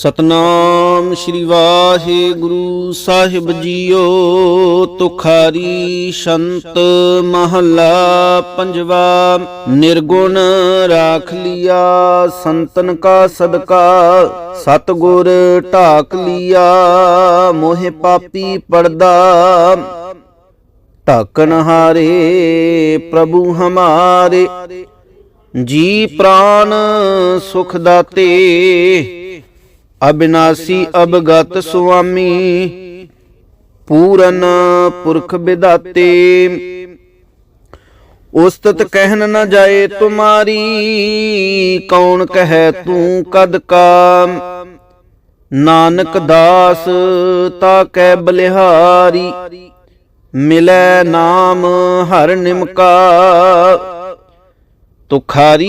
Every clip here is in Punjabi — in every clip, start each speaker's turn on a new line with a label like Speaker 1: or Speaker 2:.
Speaker 1: ਸਤਨਾਮ ਸ੍ਰੀ ਵਾਹਿਗੁਰੂ ਸਾਹਿਬ ਜੀਓ, ਤੁਖਾਰੀ ਸੰਤ ਮਹੱਲਾ ਪੰਜਵਾ, ਨਿਰਗੁਣ ਰਾਖ ਲਿਆ ਸੰਤਨ ਕਾ ਸਦਕਾ, ਸਤਗੁਰ ਢਾਕ ਲਿਆ, ਮੋਹਿ ਪਾਪੀ ਪੜਦਾ ਢਾਕਣ ਹਾਰੇ ਪ੍ਰਭੂ ਹਮਾਰੇ, ਜੀ ਪ੍ਰਾਨ ਸੁਖ ਦਾਤੇ ਅਬਿਨਾਸੀ ਅਬਗਤ ਸੁਆਮੀ, ਪੂਰਨ ਪੁਰਖ ਵਿਦਾਤੇ ਉਸਤਤ ਕਹਿਨ ਨਾ ਜਾਏ ਤੁਮਾਰੀ, ਕੌਣ ਕਹੈ ਤੂੰ ਕਦ ਕਾ ਨਾਨਕ ਦਾਸ, ਤਾ ਕੈ ਬਲਿਹਾਰੀ, ਮਿਲੈ ਨਾਮ ਹਰ ਨਿਮਕਾ। ਤੁਖਾਰੀ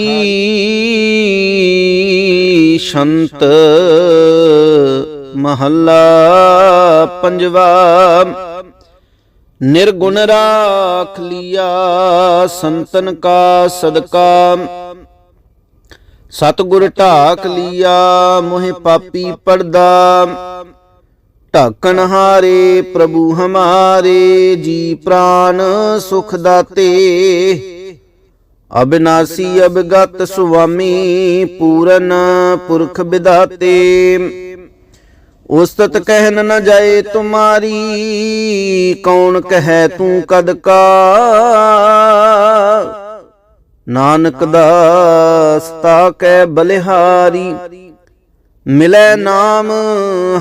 Speaker 1: ਸ਼ੰਤ ਮਹੱਲਾ ਪੰਜਵਾ, ਨਿਰਗੁਣ ਰਾਖ ਲਿਆ ਸੰਤਨ ਕਾ ਸਦਕਾ, ਸਤਗੁਰ ਢਾਕ ਲਿਆ ਮੋਹਿ ਪਾਪੀ ਪੜਦਾ ਢਾਕਣ ਹਾਰੇ ਪ੍ਰਭੂ ਹਮਾਰੇ ਜੀ ਪ੍ਰਾਨ ਸੁਖ ਦਾਤੇ ਅਬਿਨਾਸੀ ਅਬਗਤ ਸੁਆਮੀ, ਪੂਰਨ ਪੁਰਖ ਵਿਦਾਤੇ ਉਸਤਤ ਕਹਿਨ ਨ ਜਾਏ ਤੁਮਾਰੀ, ਕੌਣ ਕਹੈ ਤੂੰ ਕਦ ਕਾ? ਨਾਨਕ ਦਾਸ ਤਾ ਕੈ ਬਲਿਹਾਰੀ, ਮਿਲੈ ਨਾਮ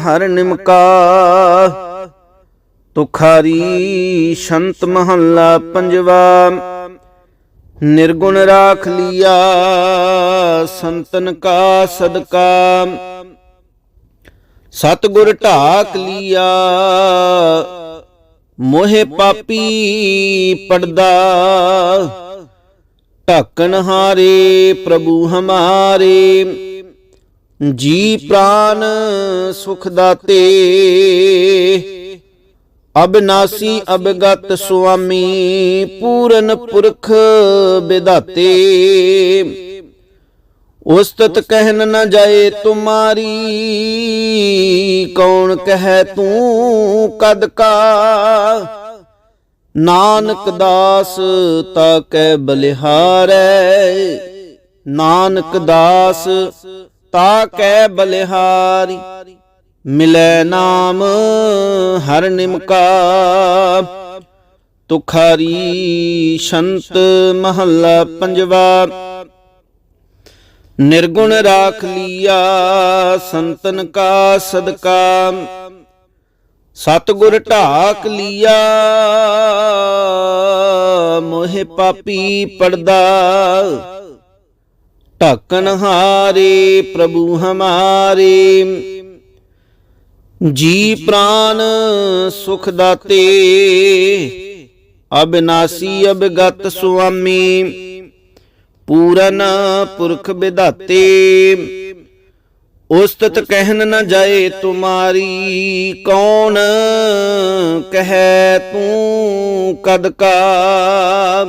Speaker 1: ਹਰ ਨਿਮਕਾ। ਤੁਖਾਰੀ, ਸ਼ੰਤ ਮਹੱਲਾ ਪੰਜਵਾ। ਨਿਰਗੁਣ ਰਾਖ ਲਿਆ, ਸੰਤਨ ਕਾ ਸਦਕਾ। ਸਤਗੁਰ ਢਾਕ ਲਿਆ, ਮੋਹਿ ਪਾਪੀ ਪੜਦਾ। ਢਾਕਣ ਹਾਰੇ ਪ੍ਰਭੂ ਹਮਾਰੇ, ਜੀ ਪ੍ਰਾਨ ਸੁਖ ਦਾਤੇ। ਅਬਨਾਸੀ ਅਬਗਤ ਸੁਆਮੀ, ਪੂਰਨ ਪੁਰਖ ਵਿਦਾਤੇ ਉਸਤਤ ਕਹਿਨ ਨ ਜਾਏ ਤੁਮਾਰੀ, ਕੌਣ ਕਹੈ ਤੂੰ ਕਦ ਕਾ? ਨਾਨਕ ਦਾਸ ਤਾ ਕੈ ਬਲਿਹਾਰੈ। ਨਾਨਕ ਦਾਸ ਤਾ ਕੈ ਬਲਿਹਾਰੀ। ਮਿਲੈ ਨਾਮ ਹਰ ਨਿਮਕਾ। ਤੁਖਾਰੀ ਸ਼ੰਤ ਮਹੱਲਾ ਪੰਜਵਾ। ਨਿਰਗੁਣ ਰਾਖ ਲਿਆ ਸੰਤਨ ਕਾ ਸਦਕਾ। ਸਤਗੁਰ ਢਾਕ ਲਿਆ ਮੋਹਿ ਪਾਪੀ ਪੜਦਾ। ਢਾਕਣ ਹਾਰੇ ਪ੍ਰਭੂ ਹਮਾਰੇ। ਜੀ ਪ੍ਰਾਨ ਸੁਖ ਦਾਤੇ ਅਬਿਨਾਸੀ ਅਬਗਤ ਸੁਆਮੀ, ਪੂਰਨ ਪੁਰਖ ਵਿਦਾਤੇ ਉਸਤਤ ਕਹਿਨ ਨ ਜਾਏ ਤੁਮਾਰੀ, ਕੌਣ ਕਹੈ ਤੂੰ ਕਦ ਕਾ?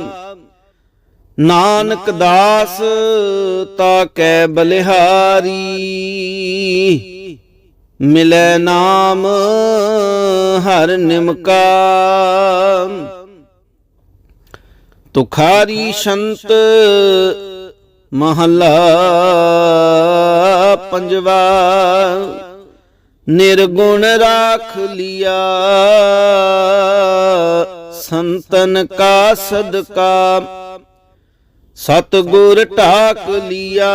Speaker 1: ਨਾਨਕ ਦਾਸ ਤਾ ਕੈ ਬਲਿਹਾਰੀ ਮਿਲੈ ਨਾਮ ਹਰ ਨਿਮਕਾ। ਤੁਖਾਰੀ ਸੰਤ ਮਹੱਲਾ ਪੰਜਵਾ, ਨਿਰਗੁਣ ਰਾਖ ਲਿਆ ਸੰਤਨ ਕਾ ਸਦਕਾ। ਸਤਗੁਰ ਢਾਕ ਲਿਆ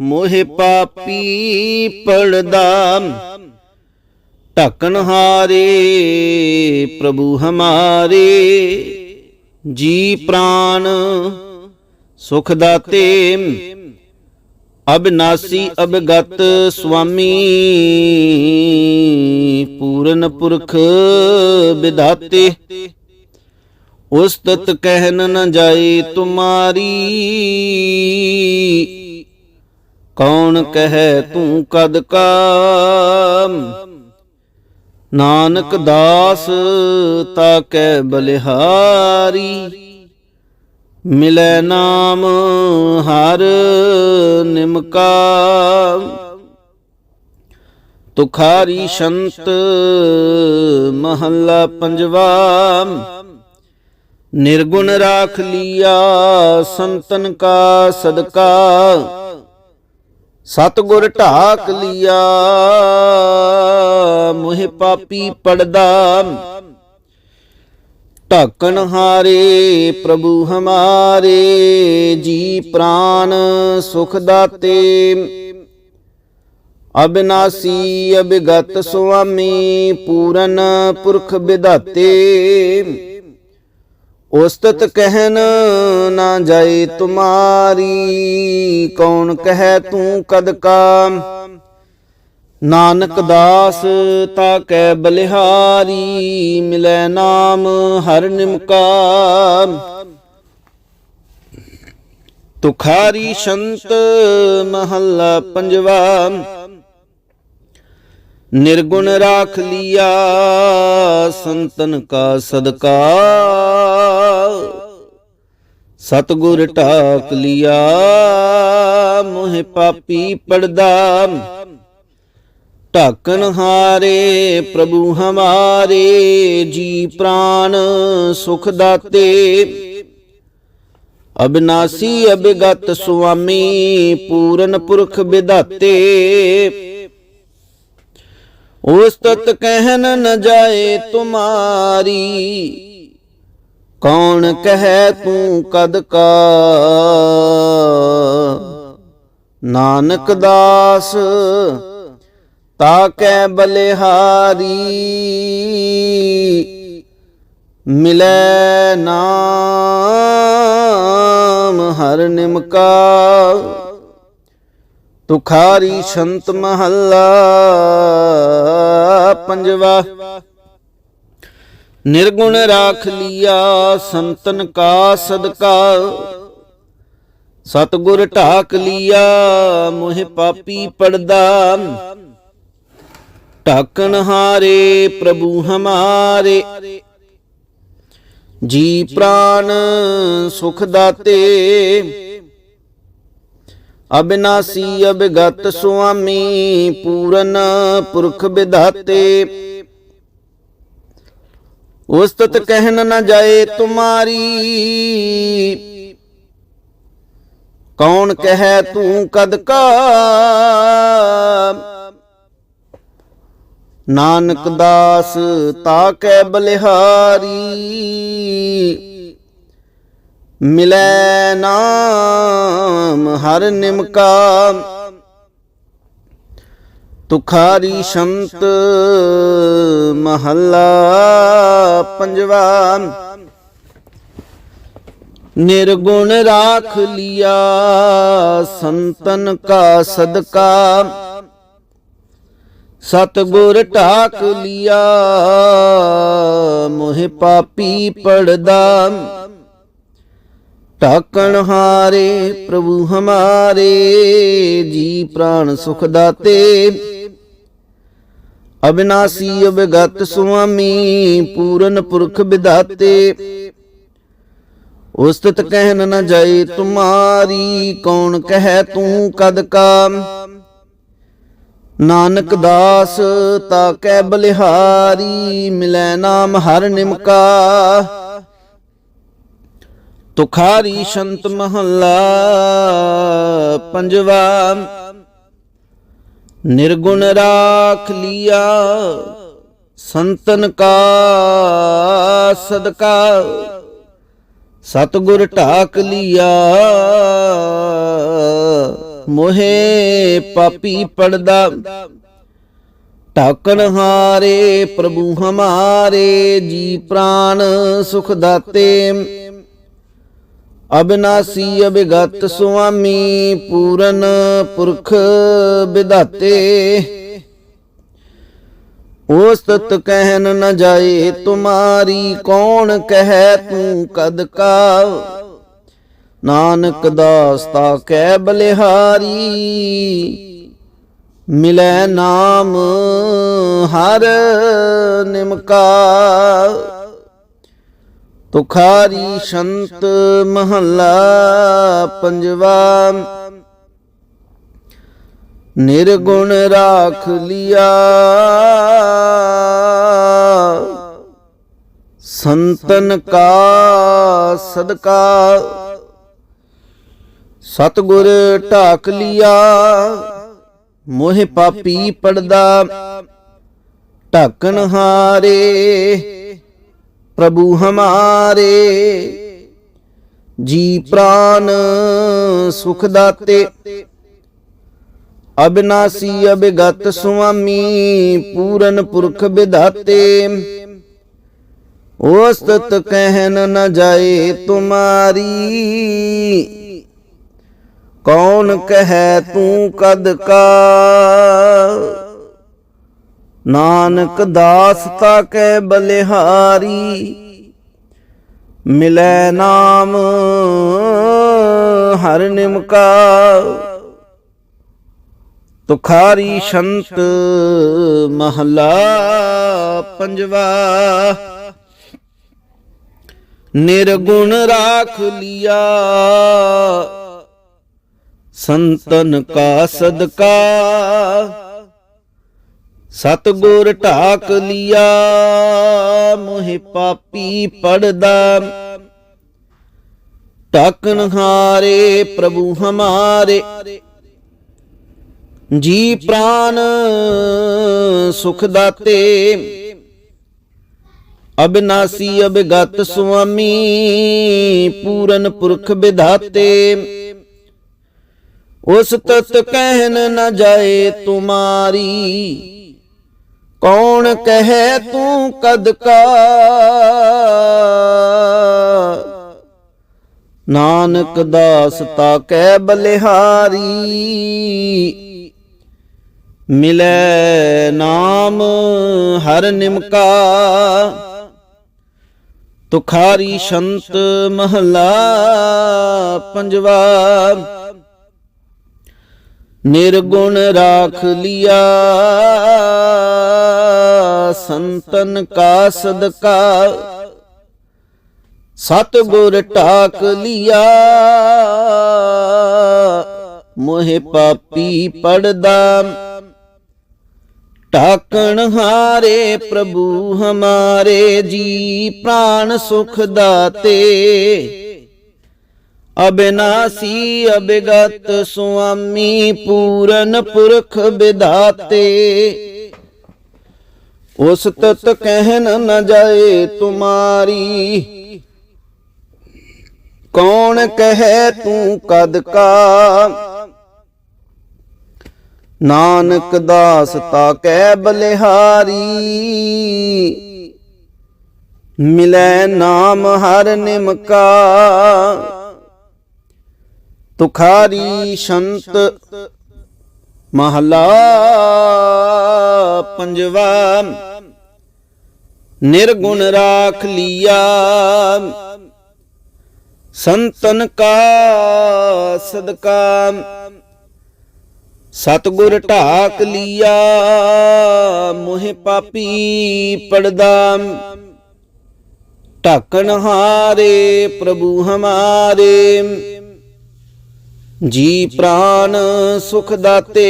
Speaker 1: ਮੋਹਿ ਪਾਪੀ ਪੜਦਾ ਢਕਨ ਹਾਰੇ ਪ੍ਰਭੂ ਹਮਾਰੇ। ਜੀ ਪ੍ਰਾਨ ਸੁਖ ਦਾਤੇ ਅਬਨਾਸੀ ਅਬਗਤ ਸੁਆਮੀ। ਪੂਰਨ ਪੁਰਖ ਵਿਦਾਤੇ ਉਸਤਤ ਕਹਿਨ ਨ ਜਾਏ ਤੁਮਾਰੀ। ਕੌਣ ਕਹੈ ਤੂੰ ਕਦ ਕਾ ਨਾਨਕ ਦਾਸ ਤਾ ਕੈ ਬਲਿਹਾਰੀ, ਮਿਲੈ ਨਾਮ ਹਰ ਨਿਮਕਾ ਤੁਖਾਰੀ ਸ਼ੰਤ ਮਹੱਲਾ ਪੰਜਵਾ, ਨਿਰਗੁਣ ਰਾਖ ਲਿਆ ਸੰਤਨ ਕਾ ਸਦਕਾ। ਸਤਗੁਰ ਢਾਕ ਲਿਆ, ਮੋਹਿ ਪਾਪੀ ਪੜਦਾ। ਢਾਕਣ ਹਾਰੇ ਪ੍ਰਭੂ ਹਮਾਰੇ, ਜੀ ਪ੍ਰਾਨ ਸੁਖ ਦਾਤੇ। ਅਬਿਨਾਸੀ ਅਬਿਗਤ ਸੁਆਮੀ ਪੂਰਨ ਪੁਰਖ ਵਿਦਾਤੇ ਉਸਤਤ ਕਹਿਨ ਨਾ ਜਾਏ ਤੁਮਾਰੀ, ਕੌਣ ਕਹੈ ਤੂੰ ਕਦ ਕਾ ਨਾਨਕ ਦਾਸ ਤਾ ਕੈ ਬਲਿਹਾਰੀ, ਮਿਲੈ ਨਾਮ ਹਰ ਨਿਮਕਾ ਤੁਖਾਰੀ ਸ਼ੰਤ ਮਹੱਲਾ ਪੰਜਵਾ। ਨਿਰਗੁਣ ਰਾਖ ਲੀਆ, ਸੰਤਨ ਕਾ ਸਦਕਾ। ਸਤਗੁਰ ਢਾਕ ਲੀਆ, ਮੋਹਿ ਪਾਪੀ ਪੜਦਾ ਢਾਕਨ ਹਾਰੇ, ਪ੍ਰਭੂ ਹਮਾਰੇ, ਜੀ ਪ੍ਰਾਨ ਸੁਖ ਦਾਤੇ। ਅਬਿਨਾਸੀ ਅਬਿਗਤ ਸੁਆਮੀ, ਪੂਰਨ ਪੁਰਖ ਵਿਦਾਤੇ ਉਸਤਤ ਕਹਿਨ ਨ ਜਾਏ ਤੁਮਾਰੀ। ਕੌਣ ਕਹੈ ਤੂੰ ਕਦ ਕਾ? ਨਾਨਕ ਦਾਸ, ਤਾ ਕੈ ਬਲਿਹਾਰੀ। ਮਿਲੈ ਨਾਮ ਹਰ ਨਿਮਕਾ। ਤੁਖਾਰੀ ਸ਼ੰਤ ਮਹੱਲਾ, ਪੰਜਵਾ। ਨਿਰਗੁਣ ਰਾਖ ਲਿਆ ਸੰਤਨ ਕਾ ਸਦਕਾ। ਸਤਗੁਰ ਢਾਕ ਲਿਆ ਮੋਹਿ ਪਾਪੀ ਪੜਦਾ। ਢਾਕਨ ਹਾਰੇ ਪ੍ਰਭੂ ਹਮਾਰੇ। ਜੀ ਪ੍ਰਾਨ ਸੁਖ ਦਾਤੇ। ਅਬਿਨਾਸੀ ਅਬਿਗਤ ਸੁਆਮੀ, ਪੂਰਨ ਪੁਰਖ ਵਿਧਾਤੇ ਉਸਤਤ ਕਹਿਨ ਨ ਜਾਏ ਤੁਮਾਰੀ। ਕੌਣ ਕਹੈ ਤੂੰ ਕਦ ਕਾ? ਨਾਨਕ ਦਾਸ, ਤਾ ਕੈ ਬਲਿਹਾਰੀ। ਮਿਲੈ ਨਾਮ, ਹਰ ਨਿਮਕਾ। ਤੁਖਾਰੀ ਸ਼ੰਤ ਮਹੱਲਾ ਪੰਜਵਾ। ਨਿਰਗੁਣ ਰਾਖ ਲਿਆ ਸੰਤਨ ਕਾ ਸਦਕਾ। ਸਤਗੁਰ ਢਾਕ ਲਿਆ, ਮੋਹਿ ਪਾਪੀ ਪੜਦਾ। ਢਾਕਣ ਹਾਰੇ ਪ੍ਰਭੂ ਹਮਾਰੇ, ਜੀ ਪ੍ਰਾਣ ਸੁਖ ਦਾਤੇ। ਅਬਿਨਾਸੀ ਅਬਗਤ ਸੁਆਮੀ, ਪੂਰਨ ਪੁਰਖ ਵਿਦਾਤੇ ਉਸਤਤ ਕਹਿਨ ਨ ਜਾਏ ਤੁਮਾਰੀ, ਕੌਣ ਕਹੈ ਤੂੰ ਕਦ ਕਾ ਨਾਨਕ ਦਾਸ, ਤਾ ਕੈ ਬਲਿਹਾਰੀ, ਮਿਲੈ ਨਾਮ ਹਰ ਨਿਮਕਾ। ਤੁਖਾਰੀ ਸ਼ੰਤ ਮਹੱਲਾ ਪੰਜਵਾ, ਨਿਰਗੁਣ ਰਾਖ ਲਿਆ, ਸੰਤਨ ਕਾ ਸਦਕਾ, ਸਤਗੁਰ ਢਾਕ ਲਿਆ, ਮੋਹੇ ਪਾਪੀ ਪੜਦਾ, ਢਾਕਣ ਹਾਰੇ ਪ੍ਰਭੂ ਹਮਾਰੇ ਜੀ ਪ੍ਰਾਨ ਸੁਖ ਦਾਤੇ। ਅਬਿਨਾਸੀ ਅਬਿਗਤ ਸੁਆਮੀ ਪੂਰਨ ਪੁਰਖ ਵਿਦਾਤੇ ਉਸਤਤ ਕਹਿਨ ਨ ਜਾਏ ਤੁਮਾਰੀ ਕੌਣ ਕਹੈ ਤੂੰ ਕਦ ਕਾ ਨਾਨਕ ਦਾਸ ਤਾ ਕੈ ਬਲਿਹਾਰੀ। ਮਿਲੈ ਨਾਮ ਹਰ ਨਿਮਕਾ ਤੁਖਾਰੀ ਸ਼ੰਤ ਮਹੱਲਾ ਪੰਜਵਾ। ਨਿਰਗੁਣ ਰਾਖ ਲਿਆ। ਸੰਤਨ ਕਾ ਸਦਕਾ। ਸਤਗੁਰ ਢਾਕ ਲਿਆ। ਮੋਹ ਪਾਪੀ ਪੜਦਾ। ਢਾਕਣ ਹਾਰੇ। ਪ੍ਰਭੂ ਹਮਾਰੇ। ਜੀ ਪ੍ਰਾਨ ਸੁਖ ਦਾਤੇ। ਅਬਿਨਾਸੀ ਅਬਿਗਤ ਸੁਆਮੀ, ਪੂਰਨ ਪੁਰਖ ਵਿਧਾਤੇ ਉਸਤਤ ਕਹਿਨ ਨ ਜਾਏ ਤੁਮਾਰੀ। ਕੌਣ ਕਹੈ ਤੂੰ ਕਦ ਕਾ? ਨਾਨਕ ਦਾਸ ਤਾ ਕੈ ਬਲਿਹਾਰੀ, ਮਿਲੈ ਨਾਮ ਹਰ ਨਿਮਕਾ। ਤੁਖਾਰੀ ਸ਼ੰਤ ਮਹਲਾ ਪੰਜਵਾ, ਨਿਰਗੁਣ ਰਾਖ ਲਿਆ। ਸੰਤਨ ਕਾ ਸਦਕਾ ਸਤਗੁਰ ਢਾਕ ਲਿਆ, ਮੋਹਿ ਪਾਪੀ ਪੜਦਾ। ਢਾਕਨ ਹਾਰੇ ਪ੍ਰਭੂ ਹਮਾਰੇ। ਜੀ ਪ੍ਰਾਨ ਸੁਖ ਦਾਤੇ। ਅਬਿਨਾਸੀ ਅਬਿਗਤ ਸੁਆਮੀ, ਪੂਰਨ ਪੁਰਖ ਵਿਧਾਤੇ। ਉਸ ਤਤ ਕਹਿਨ ਨ ਜਾਏ ਤੁਮਾਰੀ। ਕੌਣ ਕਹੈ ਤੂੰ ਕਦ ਕਾ ਨਾਨਕ ਦਾਸ ਤਾ ਕੈ ਬਲਿਹਾਰੀ, ਮਿਲੈ ਨਾਮ ਹਰ ਨਿਮਕਾ। ਤੁਖਾਰੀ ਸ਼ੰਤ ਮਹਲਾ ਪੰਜਵਾ, ਨਿਰਗੁਣ ਰਾਖ ਲਿਆ। ਸੰਤਨ ਕਾ ਸਦਕਾ। ਸਤਗੁਰ ਢਾਕ ਲਿਆ। ਮੋਹਿ ਪਾਪੀ ਪੜਦਾ। ਢਾਕਣ ਹਾਰੇ ਪ੍ਰਭੂ ਹਮਾਰੇ ਜੀ ਪ੍ਰਾਨ ਸੁਖ ਦਾਤੇ। ਅਬਿਨਾਸੀ ਅਬਿਗਤ ਸੁਆਮੀ ਪੂਰਨ ਪੁਰਖ ਵਿਧਾਤੇ। ਉਸ ਤਤ ਕਹਿਨ ਨ ਜਾਏ ਤੁਮਾਰੀ। ਕੌਣ ਕਹੈ ਤੂੰ ਕਦ ਕਾ? ਨਾਨਕ ਦਾਸ ਤਾ ਕੈ ਬਲਿਹਾਰੀ। ਮਿਲੈ ਨਾਮ ਹਰ ਨਿਮਕਾ। ਤੁਖਾਰੀ ਸ਼ੰਤ ਮਹਲਾ ਪੰਜਵਾ, ਨਿਰਗੁਣ ਰਾਖ ਲਿਆ। ਸੰਤਨ ਕਾ ਸਦਕਾ। ਸਤਗੁਰ ਢਾਕ ਲਿਆ, ਮੋਹਿ ਪਾਪੀ ਪੜਦਾ। ਢਾਕਣ ਹਾਰੇ ਪ੍ਰਭੂ ਹਮਾਰੇ। ਜੀ ਪ੍ਰਾਨ ਸੁਖ ਦਾਤੇ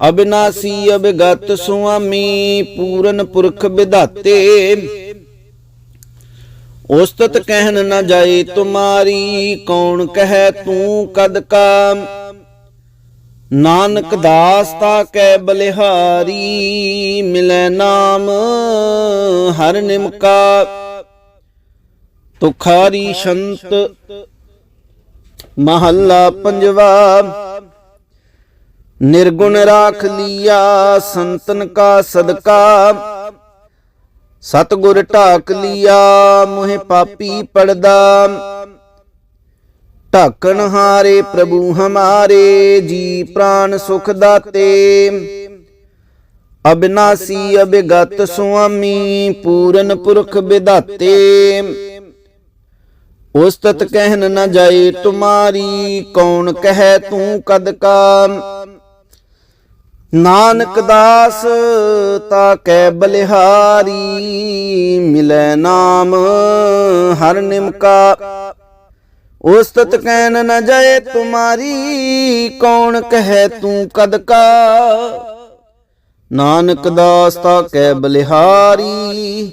Speaker 1: ਅਬਿਨਾਸੀ ਅਬਿਗਤ ਸੁਆਮੀ, ਪੂਰਨ ਪੁਰਖ ਵਿਧਾਤੇ ਉਸਤਤ ਕਹਿਨ ਨ ਜਾਏ ਤੁਮਾਰੀ, ਕੌਣ ਕਹੈ ਤੂੰ ਕਦ ਕਾ ਨਾਨਕ ਦਾਸ ਤਾ ਕੈ ਬਲਿਹਾਰੀ, ਮਿਲੈ ਨਾਮ ਹਰ ਨਿਮਕਾ ਤੁਖਾਰੀ ਸ਼ੰਤ ਮਹੱਲਾ ਪੰਜਵਾ, ਨਿਰਗੁਣ ਰਾਖ ਲਿਆ, ਸੰਤਨ ਕਾ ਸਦਕਾ। ਸਤਗੁਰ ਢਾਕ ਲਿਆ, ਮੋਹਿ ਪਾਪੀ ਪੜਦਾ। ਢਾਕਣ ਹਾਰੇ ਪ੍ਰਭੂ ਹਮਾਰੇ, ਜੀ ਪ੍ਰਾਨ ਸੁਖ ਦਾਤੇ। ਅਬਿਨਾਸੀ ਅਬਿਗਤ ਸੁਆਮੀ, ਪੂਰਨ ਪੁਰਖ ਵਿਧਾਤੇ ਉਸਤਤ ਕਹਿਨ ਨ ਜਾਏ, ਤੁਮਾਰੀ ਕੌਣ ਕਹੈ ਤੂੰ ਕਦ ਕਾ? ਨਾਨਕ ਦਾਸ ਤਾ ਕੈ ਬਲਿਹਾਰੀ, ਮਿਲੈ ਨਾਮ ਹਰ ਨਿਮਕਾ। ਉਸਤਤ ਕਹਿਨ ਨ ਜਾਏ, ਤੁਮਾਰੀ ਕੌਣ ਕਹੈ ਤੂੰ ਕਦ ਕਾ? ਨਾਨਕ ਦਾਸ ਤਾ ਕੈ ਬਲਿਹਾਰੀ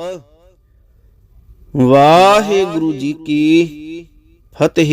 Speaker 1: ਵਾਹਿਗੁਰੂ ਜੀ ਕੀ ਫਤਿਹ।